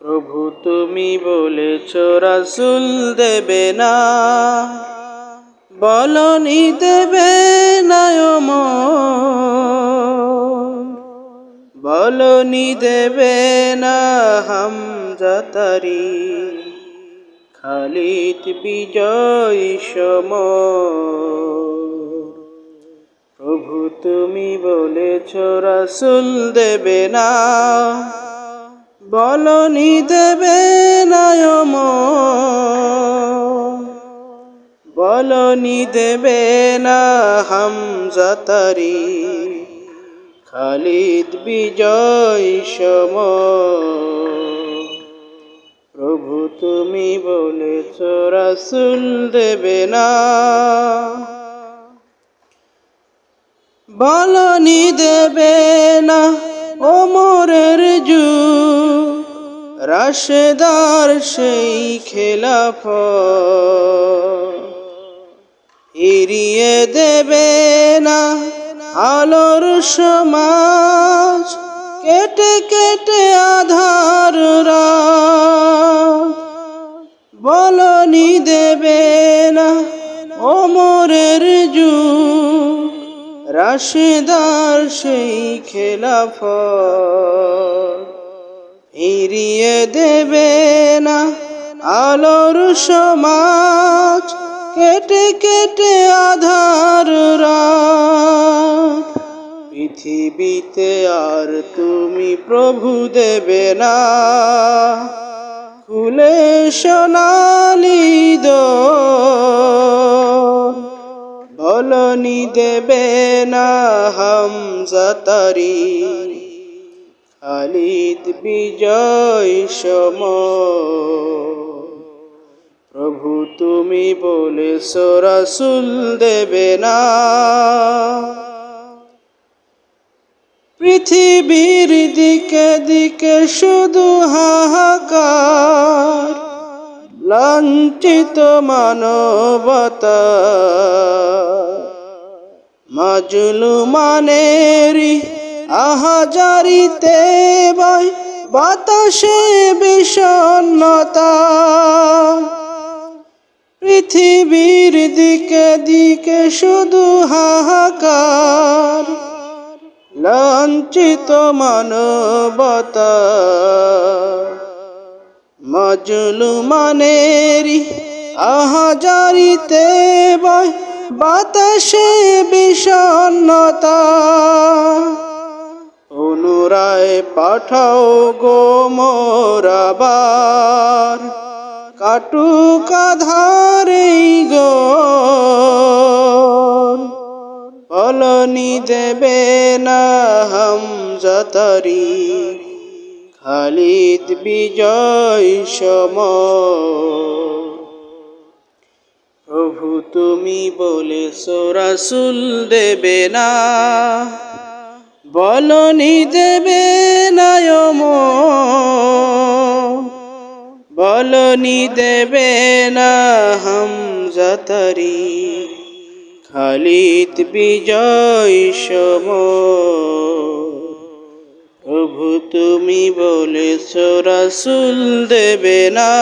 প্রভু তুমি বলেছ, রাসুল দেবে না। বলনি দেবে নায়ম বলনি দেবে না হাম যাতারি খালিদ বিজয় সম প্রভু তুমি বলেছ, রাসুল দেবে না। বলনি দেবে নায়ম। বলনি দেবে না হামজাতারি খালিদ বিজয় সম। প্রভু তুমি বলেছ, রাসুল দেবে না। বলনি দেবে না ওমরের জু, রাশেদার সেই খেলাফ। এড়িয়ে দেবে না আলোর সমাজ, কেটে কেটে আধার বলনি দেবে না ওমরের জু রাশেদার সেই খেলাফ এড়িয়ে দেবে না আলোর সমাজ। কেটে কেটে আধার পৃথিবীতে আর তুমি প্রভু দেবে না। খুলে সোনালি দেবে না হাম যাতারি খালিদ বিজয় সম। প্রভু তুমি বলে রাসুল দেবে না। পৃথিবীর দিকে দিকে শুধু হাহাকার, লাঞ্ছিত মানবতা। মাজলু মানেরি আহাজারিতে বাই বাতাসে বিষণ্ণতা। পৃথিবীর দিকে দিকে শুধু হাহাকার, লাঞ্ছিত মানবতা। মজলু মানেরি আহাজারিতে বাই বাতাসে বিষণ্ণতা। অনুরায় পাঠাও গো মোরাবার কাটুক আধারে গো ফলনি দেবে না হাম যাতারি। খালিদ বিজয় সম তুমি বলে রাসুল দেবে না। বলনি দেবে নায়ম বলনি দেবে না হাম যাতারি খালিদ বিজয় সম প্রভু তুমি বলেছ, রাসুল দেবে না।